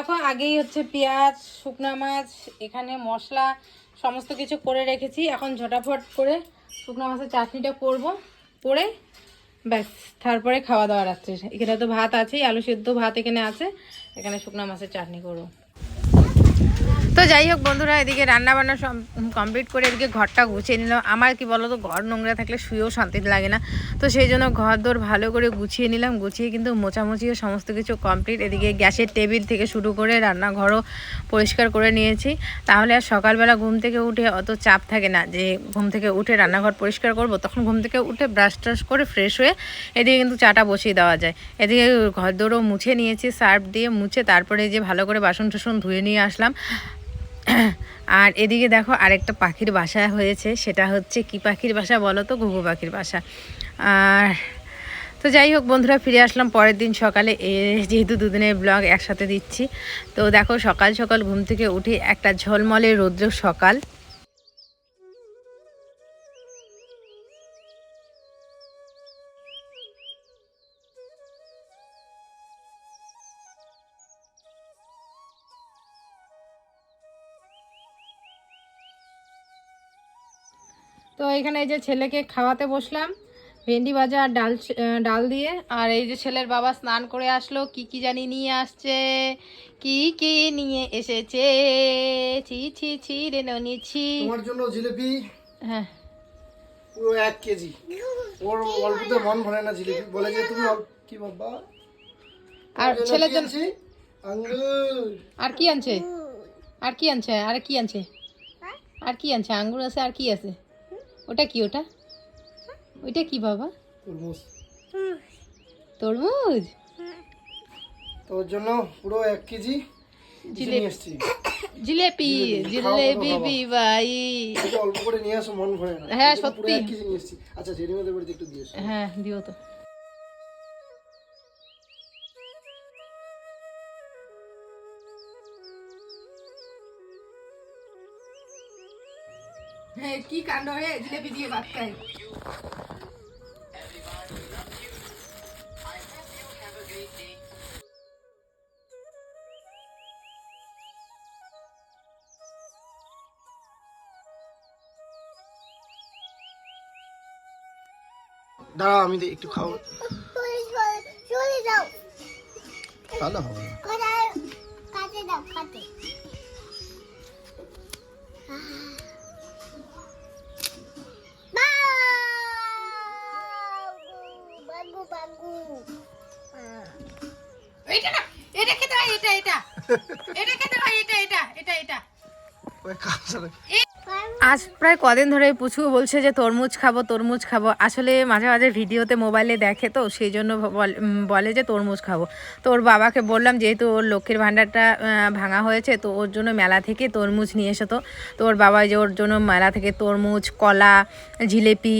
দেখো, আগেই হচ্ছে পেঁয়াজ, শুকনা মাছ, এখানে মশলা, সমস্ত কিছু করে রেখেছি। এখন ঝটাফট করে শুকনো মাছের চাটনিটা করব, করে ব্যাস, তারপরে খাওয়া দাওয়া রাত্রে। এখানে তো ভাত আছেই, আলু সেদ্ধ ভাত এখানে আছে। এখানে শুকনা মাছের চাটনি করব। তো যাই হোক বন্ধুরা, এদিকে রান্না বান্না কমপ্লিট করে এদিকে ঘরটা গুছিয়ে নিলাম আমার কি বলো তো ঘর নোংরা থাকলে শুয়েও শান্তি লাগে না। তো সেই জন্য ঘর দোর ভালো করে গুছিয়ে নিলাম। গুছিয়ে কিন্তু মোছামুছিও সমস্ত কিছু কমপ্লিট এদিকে গ্যাসের টেবিল থেকে শুরু করে রান্নাঘরও পরিষ্কার করে নিয়েছি। তাহলে আর সকালবেলা ঘুম থেকে উঠে অত চাপ থাকে না যে ঘুম থেকে উঠে রান্নাঘর পরিষ্কার করব। তখন ঘুম থেকে উঠে ব্রাশ ট্রাশ করে ফ্রেশ হয়ে এদিকে কিন্তু চাটা বসিয়ে দেওয়া যায়। এদিকে ঘর দোরও মুছে নিয়েছি সার্ফ দিয়ে মুছে তারপরে যে ভালো করে বাসন টাসন ধুয়ে নিয়ে আসলাম। আর এদিকে দেখো আরেকটা পাখির বাসা হয়েছে, সেটা হচ্ছে কি পাখির বাসা বলো তো? ঘুঘু পাখির বাসা। আর তো যাই হোক বন্ধুরা, ফিরে আসলাম পরের দিন সকালে। যেহেতু দুদিনের ব্লগ একসাথে দিচ্ছি, তো দেখো সকাল সকাল ঘুম থেকে উঠে একটা ঝলমলে রৌদ্র সকাল। তো এখানে এই যে ছেলেকে খাওয়াতে বসলাম ভেন্ডি ভাজা আর ডাল ডাল দিয়ে। আর এই যে ছেলের বাবা স্নান করে আসলো কি কি জানি নিয়ে আসছে কি কি নিয়ে এসেছে ছি ছি ছি রে ননি ছি। তোমার জন্য জিলিপি হ্যাঁ। পুরো এক কেজি। ওর অল্পতে মন ভরে না জিলিপি। বলে যে তুমি কি বাবা? আর ছেলের জন্য আঙ্গুর। আর কি আনছে? আর কি আনছে? আর কি আনছে? আর কি আনছে? আঙ্গুর আছে আর কি আছে? ওটা কি ওটা? ওইটা কি বাবা? তরমুজ। তরমুজ? তোর জন্য পুরো এক কেজি জিলেপি। জিলেপি। ভাই। একটু অল্প করে নিয়ে আসো মন ভরে না। হ্যাঁ, সত্যি। এক কেজি নিয়ে এসছি। আচ্ছা জেরিমাদের বাড়িতে একটু দিয়ে। হ্যাঁ দিও তো। হ্যাঁ কি কাণ্ড হে জিলেপি দিয়ে ভাত খাই দাঁড়াও আমি একটু যাও ভালো হবে। না। কাটে দাও কাটে এটা এটা খেতে এটা এটা এটা এটা। ওই খাও সারা। আজ প্রায় কদিন ধরে পুচু বলছে যে তরমুজ খাব তরমুজ খাব। আসলে মাঝে মাঝে ভিডিওতে মোবাইলে দেখে তো সেই জন্য বলে যে তরমুজ খাব। তো ওর বাবাকে বললাম যেহেতু ওর লক্ষ্মীর ভাণ্ডারটা ভাঙা হয়েছে তো ওর জন্য মেলা থেকে তরমুজ নিয়ে এসো তো। তো ওর বাবা যে ওর জন্য মেলা থেকে তরমুজ কলা জিলেপি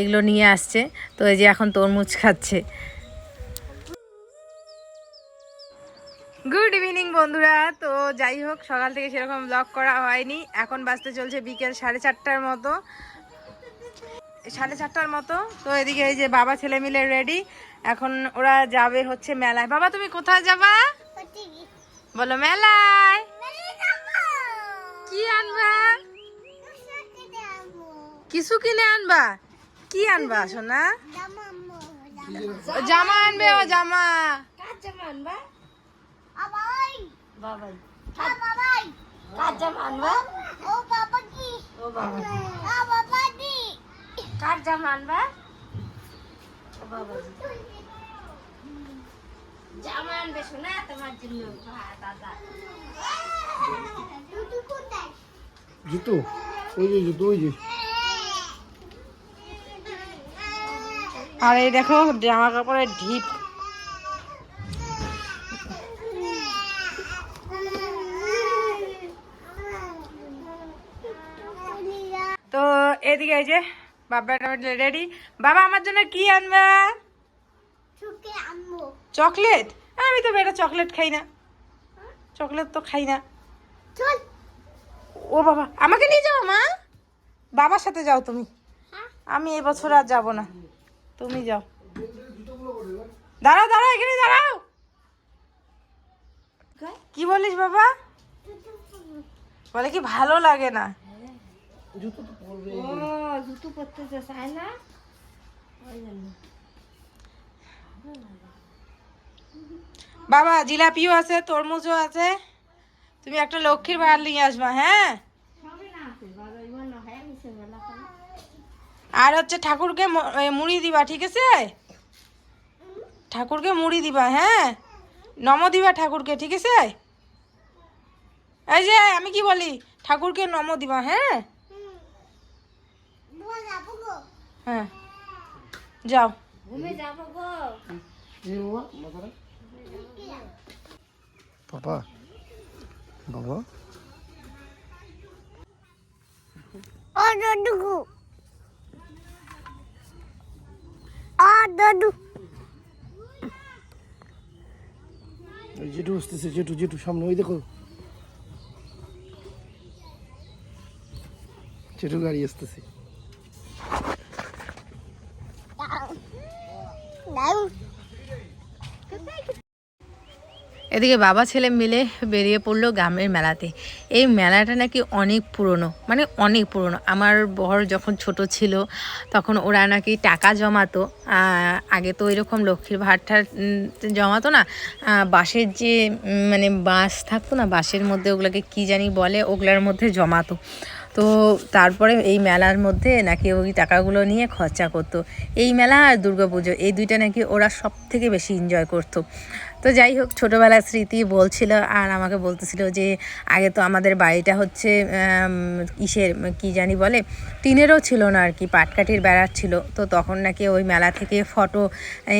এগুলো নিয়ে আসছে। তো এই যে এখন তরমুজ খাচ্ছে। গুড ইভিনিং বন্ধুরা তো যাই হোক সকাল থেকে সেরকম ব্লগ করা হয়নি। এখন বাজতে চলছে বিকেল সাড়ে চারটার মতো। সাড়ে চারটার মতো। তো এদিকে এই যে বাবা ছেলে মিলে রেডি এখন ওরা যাবে হচ্ছে মেলায়। বাবা তুমি কোথায় যাবা? বলো মেলায়। কি আনবা? কিছু কিনে আনবা? কি আনবা সোনা? জামা আনবে ও জামা আবাই বাবাই। বাবাই। কাজা মানবা ও বাবা কি ও বাবা আ বাবা দি কার জামা আনবা? ও বাবা জামা আনবে শোনা তোমার জন্য। দাদা। দুটো কোথায়? জুতো? ওই যে জুতো ওই যে। আর এই দেখো জামা কাপড়ের ঢিপ। এদিকে এই যে বাবা রেডি বাবা আমার জন্য কি আনবা? চকলেট আমি তো বেটা চকলেট খাই না। চকলেট তো খাই না। ও বাবা আমাকে নিয়ে যাও মা। বাবার সাথে যাও তুমি। আমি এবছর আর যাব না। তুমি যাও। দাঁড়াও দাঁড়াও এখানে দাঁড়াও। কি বলিস বাবা? বলে কি ভালো লাগে না। জুতো তো পরবে। ও জুতো পরতে চায় না? ওই জন্য। বাবা জিলাপিও আছে তরমুজও আছে। তুমি একটা লক্ষ্মীর ভাড় নিয়ে আসবা হ্যাঁ? সবই না আছে বাজার হয় আর হচ্ছে ঠাকুরকে মুড়ি দিবা ঠিক আছে? ঠাকুরকে মুড়ি দিবা হ্যাঁ? নম দিবা ঠাকুরকে ঠিক আছে? এই যে আমি কি বলি? ঠাকুরকে নম দিবা হ্যাঁ? হ্যাঁ। যাও। বাবা। বাবা। ও দাদু আ দাদু। ওই জেঠু আসতেছে জেঠু জেঠু সামনে ওই দেখো। জেঠু গাড়ি আসতেছে। এদিকে বাবা ছেলে মিলে বেরিয়ে পড়ল গ্রামের মেলাতে। এই মেলাটা নাকি অনেক পুরনো মানে অনেক পুরনো। আমার বর যখন ছোট ছিল, তখন ওরা নাকি টাকা জমাতো। আগে তো এরকম লক্ষ্মীর ভাটটা জমাতো না। বাঁশের যে মানে বাঁশ থাকতো না, বাঁশের মধ্যে ওগুলোকে কি জানি বলে, ওগুলোর মধ্যে জমাতো। তো তারপরে এই মেলার মধ্যে নাকি ওই টাকাগুলো নিয়ে খরচা করতো। এই মেলা আর দুর্গাপুজো, এই দুইটা নাকি ওরা সব থেকে বেশি এনজয় করতো। তো যাই হোক ছোটোবেলার স্মৃতি বলছিল আর আমাকে বলতেছিল যে আগে তো আমাদের বাড়িটা হচ্ছে ইসের, কি জানি বলে, টিনেরও ছিল না আর কি, পাটকাঠির বেড়ার ছিল। তো তখন নাকি ওই মেলা থেকে ফটো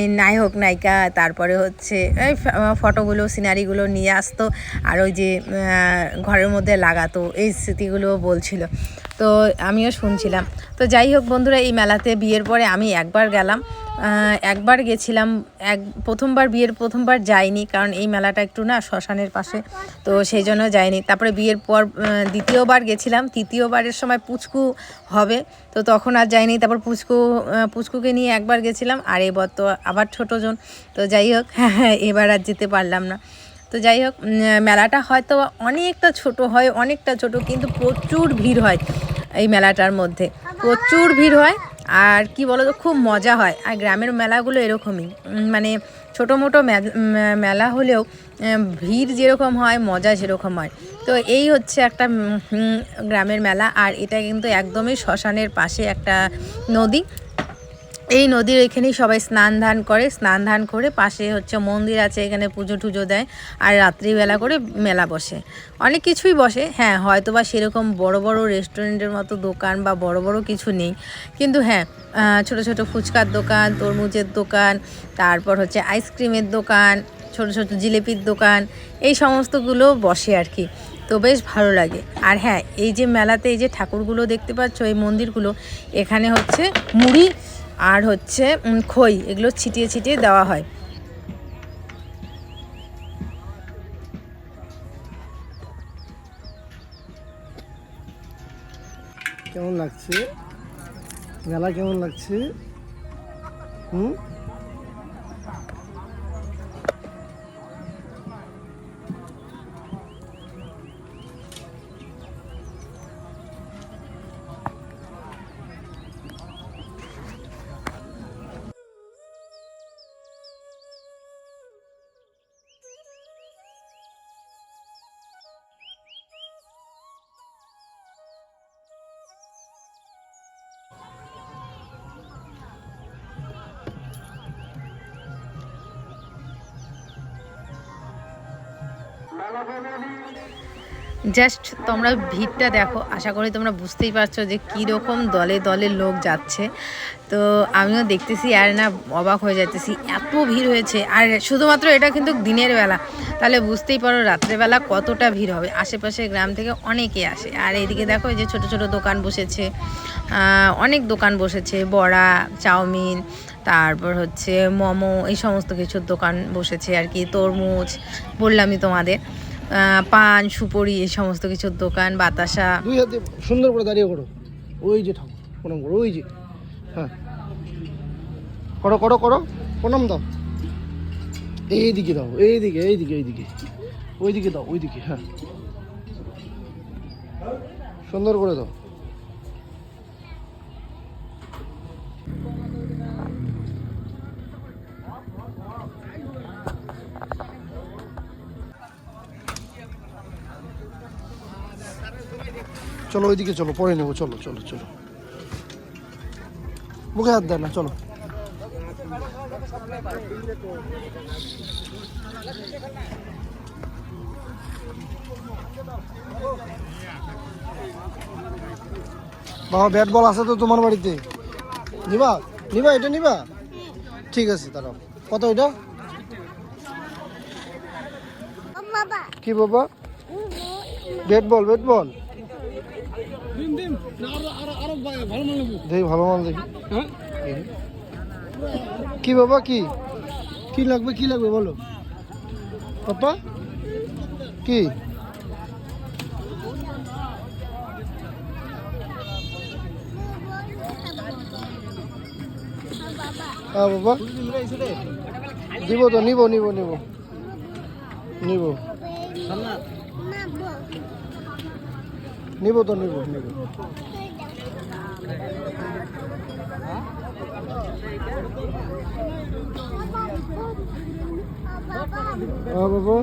নায়ক, নায়িকা, তারপরে হচ্ছে ফ- ফটোগুলো, সিনারিগুলো নিয়ে আসতো আর ওই যে ঘরের মধ্যে লাগাতো, এই স্মৃতিগুলো বলছিল। তো আমিও শুনছিলাম। তো যাই হোক বন্ধুরা, এই মেলাতে বিয়ের পরে আমি একবার গেলাম। একবার গেছিলাম, এক, প্রথমবার বিয়ের প্রথমবার যাইনি, কারণ এই মেলাটা একটু না শ্মশানের পাশে, তো সেই জন্য যাইনি। তারপরে বিয়ের পর দ্বিতীয়বার গেছিলাম, তৃতীয়বারের সময় পুচকু হবে, তো তখন আর যাইনি। তারপর পুচকু পুচকুকে নিয়ে একবার গেছিলাম, আর এবার তো আবার ছোটোজন তো যাই হোক, এবার আর যেতে পারলাম না। তো যাই হোক মেলাটা হয়তো অনেকটা ছোট হয়, অনেকটা ছোট, কিন্তু প্রচুর ভিড় হয় এই মেলাটার মধ্যে। প্রচুর ভিড় হয় আর কি বলো তো খুব মজা হয়। আর গ্রামের মেলাগুলো এরকমই। মানে ছোটো মোটো মেলা হলেও ভিড় যেরকম হয়, মজা সেরকম হয়। তো এই হচ্ছে একটা গ্রামের মেলা। আর এটা কিন্তু একদমই শ্মশানের পাশে একটা নদী। এই নদীর এখানেই সবাই স্নান ধান করে, স্নান ধান করে পাশে হচ্ছে মন্দির আছে, এখানে পুজো টুজো দেয় আর রাত্রিবেলা করে মেলা বসে। অনেক কিছুই বসে হ্যাঁ হয়তো বা সেরকম বড় বড় রেস্টুরেন্টের মতো দোকান বা বড় বড় কিছু নেই। কিন্তু হ্যাঁ ছোট ছোট ফুচকার দোকান, তরমুজের দোকান, তারপর হচ্ছে আইসক্রিমের দোকান, ছোট ছোট জিলিপির দোকান, এই সমস্তগুলো বসে আর কি। তো বেশ ভালো লাগে। আর হ্যাঁ এই যে মেলাতে এই যে ঠাকুরগুলো দেখতে পাচ্ছ, এই মন্দিরগুলো, এখানে হচ্ছে মুড়ি আর হচ্ছে খই এগুলো ছিটিয়ে ছিটিয়ে দেওয়া হয়। কেমন লাগছে? মেলা কেমন লাগছে? হুম? জাস্ট তোমরা ভিড়টা দেখো, আশা করি তোমরা বুঝতেই পারছ যে কীরকম দলে দলে লোক যাচ্ছে। তো আমিও দেখতেছি আর না, অবাক হয়ে যাইতেছি, এত ভিড় হয়েছে। আর শুধুমাত্র এটা কিন্তু দিনের বেলা। তাহলে বুঝতেই পারো রাত্রেবেলা কতটা ভিড় হবে। আশেপাশে গ্রাম থেকে অনেকে আসে। আর এইদিকে দেখো যে ছোট ছোট দোকান বসেছে অনেক দোকান বসেছে, বড়া, চাউমিন তারপর হচ্ছে মোমো, এই সমস্ত কিছুর দোকান বসেছে আর কি, তরমুজ, বললামই তোমাদের। পান, সুপরি, এই সমস্ত কিছুর দোকান, বাতাসা। দুই হাতে সুন্দর করে দাঁড়িয়ে করো। ওই যে ঠাকুর, প্রণাম করো, ওই যে। হ্যাঁ। করো করো করো, প্রণাম দাও। এইদিকে দাও, এইদিকে এইদিকে এইদিকে। ওইদিকে দাও, ওইদিকে হ্যাঁ। সুন্দর করে দাও। চলো ওইদিকে চলো পরে নেব চলো চলো চলো। মুখে হাত দেয় না চলো। বাবা ব্যাট বল আছে তো তোমার বাড়িতে? নিবা? নিবা এটা নিবা? ঠিক আছে দাঁড়াও। কত এটা? কি বাবা? Bat ball bat ball. দেখি ভালো মাল দেখি। দেখি। কি বাবা কি? কি লাগবে কি লাগবে বলো? পাপা কি? হ্যাঁ বাবা। দিব তো নিব নিব নিব। নিব। নিব তো নিব নিব। হ্যাঁ বাবা।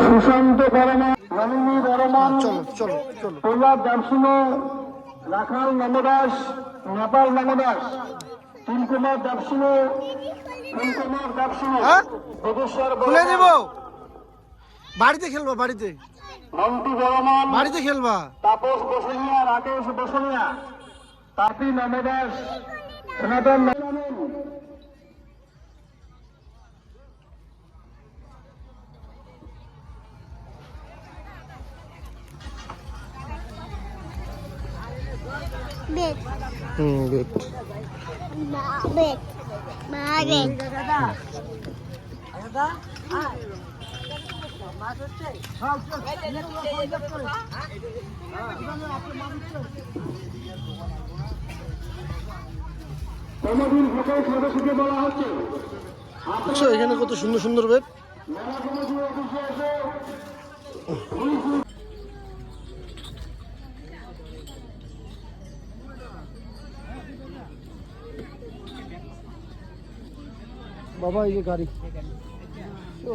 সুশান্ত বর্মা রমিনী বর্মন চলো চলো চলো। পঞ্জাব দাবসিংহ রাখাল নমদাস নেপাল দাবসিংহ তিলকুমার দাবসিংহ হ্যাঁ? যোগেশ্বর খুলে দিব বাড়িতে খেলব বাড়িতে। মন্টু বর্মন। বাড়িতে খেলবা। তাপস বসনিয়া রাকেশ বসনিয়া। তাপি নমদাস সনাতন নমন বেট হুম বেট সকল সদস্যকে বলা হচ্ছে দেখছ এখানে কত সুন্দর সুন্দর এসে বাবা এই যে গাড়ি। ও,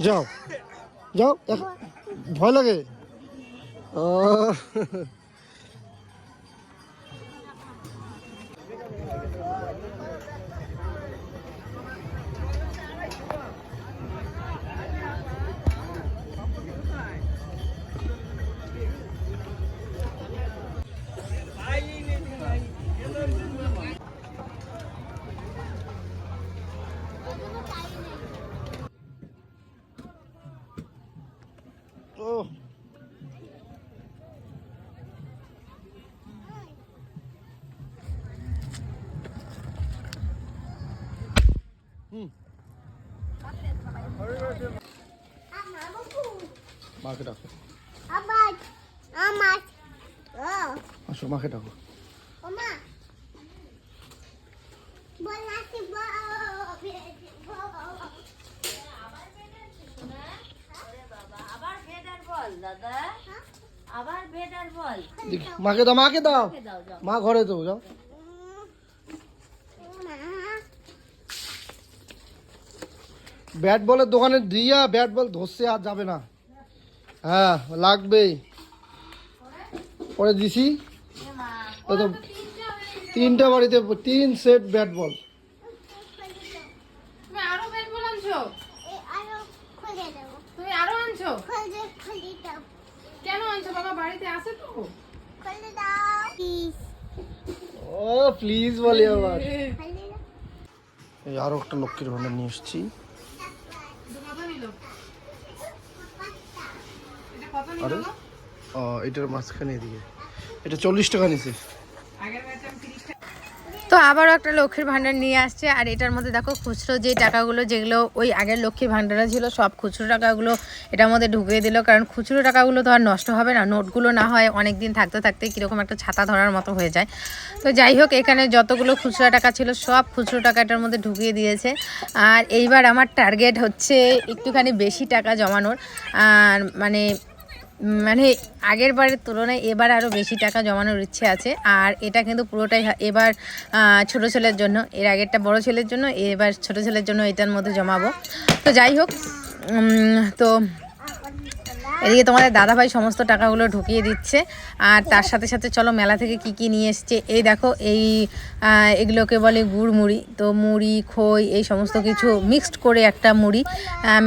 যাও। যাও ভয় লাগে। মাকে ডাকো। আসো মাকে ডাকো। মাকে দাও মাকে দাও। মা ঘরে তো যাও। ব্যাট বলের দোকানে দিয়া ব্যাট বল ধরছে আর যাবে না। হ্যাঁ লাগবেই। পরে দিছি। তো তিনটা বাড়িতে তিন সেট ব্যাট বল। আরও ব্যাট বল আনছো? আরও খুলে দেবো তুমি আরও আনছো? খুলে খুলে দাও কেন আনছো? বাবা বাড়িতে আছে তো। খুলে দাও প্লিজ ও প্লিজ বলি আবার। আরও একটা লক্ষ্মীর ভাণ্ডার নিয়ে এসেছি। আরে? ও এটার মাঝখানে এদিকে। এটা চল্লিশ টাকা নিছে। তো আবারও একটা লক্ষ্মীর ভাণ্ডার নিয়ে আসছে আর এটার মধ্যে দেখো খুচরো যে টাকাগুলো যেগুলো ওই আগের লক্ষ্মীর ভাণ্ডারে ছিল সব খুচরো টাকাগুলো এটার মধ্যে ঢুকিয়ে দিল। কারণ খুচরো টাকাগুলো তো আর নষ্ট হবে না নোটগুলো না হয় অনেক দিন থাকতে থাকতে কীরকম একটা ছাতা ধরার মতো হয়ে যায়। তো যাই হোক এখানে যতগুলো খুচরো টাকা ছিল সব খুচরো টাকা এটার মধ্যে ঢুকিয়ে দিয়েছে। আর এইবার আমার টার্গেট হচ্ছে একটুখানি বেশি টাকা জমানোর। আর মানে মানে আগের বারের তুলনায় এবার আরও বেশি টাকা জমানোর ইচ্ছে আছে। আর এটা কিন্তু পুরোটাই এবার ছোটো ছেলের জন্য, এর আগেরটা বড় ছেলের জন্য, এবার ছোট ছেলের জন্য এটার মধ্যে জমাবো। তো যাই হোক তো এদিকে তোমাদের দাদাভাই সমস্ত টাকাগুলো ঢুকিয়ে দিচ্ছে। আর তার সাথে সাথে চলো মেলা থেকে কি কি নিয়ে এসছে। এই দেখো, এই এগুলোকে বলে গুড় মুড়ি। তো মুড়ি, খই, এই সমস্ত কিছু মিক্সড করে একটা মুড়ি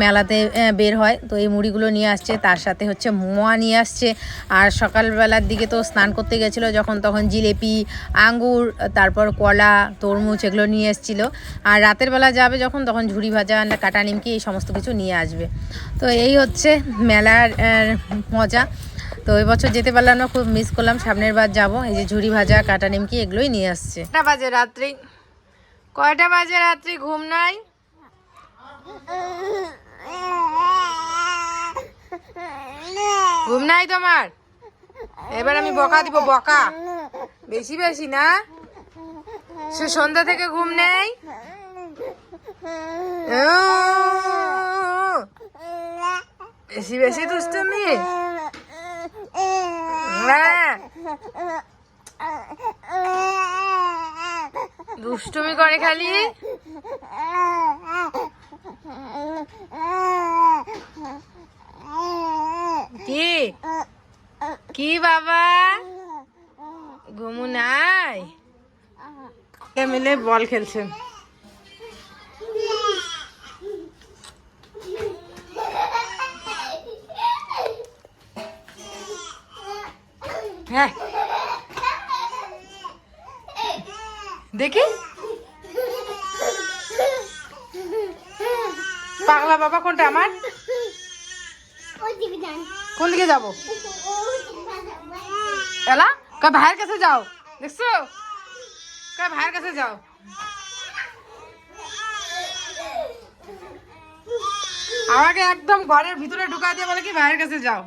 মেলাতে বের হয়। তো এই মুড়িগুলো নিয়ে আসছে। তার সাথে হচ্ছে মোয়া নিয়ে আসছে। আর সকালবেলার দিকে তো স্নান করতে গেছিল যখন, তখন জিলেপি, আঙ্গুর, তারপর কলা, তরমুজ এগুলো নিয়ে এসেছিল। আর রাতের বেলা যাবে যখন, তখন ঝুড়ি ভাজা, কাটা নিমকি, এই সমস্ত কিছু নিয়ে আসবে। তো এই হচ্ছে মেলার মজা। তো এবছর যেতে পারলাম না, খুব মিস করলাম। সামনের বার যাব। এই যে ঝুড়ি ভাজা, কাটা নিমকি, এগুলোই নিয়ে আসছে। কয়টা বাজে রাত্রি? কয়টা বাজে রাত্রি? ঘুম নাই? ঘুম নাই তোমার? এবার আমি বকা দিব, বকা। বেশি বেশি না? সে সন্ধ্যা থেকে ঘুম নেই? বেশি বেশি দুষ্টুমি দুষ্টুমি করে খালি কি কি বাবা ঘুমু নাই কে মিলে বল খেলছেন হ্যাঁ। দেখি। পাগলা বাবা কোনটা আমার? কোন দিকে যাব? এলা কা ভাইয়ের কাছে যাও। দেখছ? কা ভাইয়ের কাছে যাও। আমাকে একদম ঘরের ভিতরে ঢুকা দিয়ে বলে কি, ভাইয়ের কাছে যাও।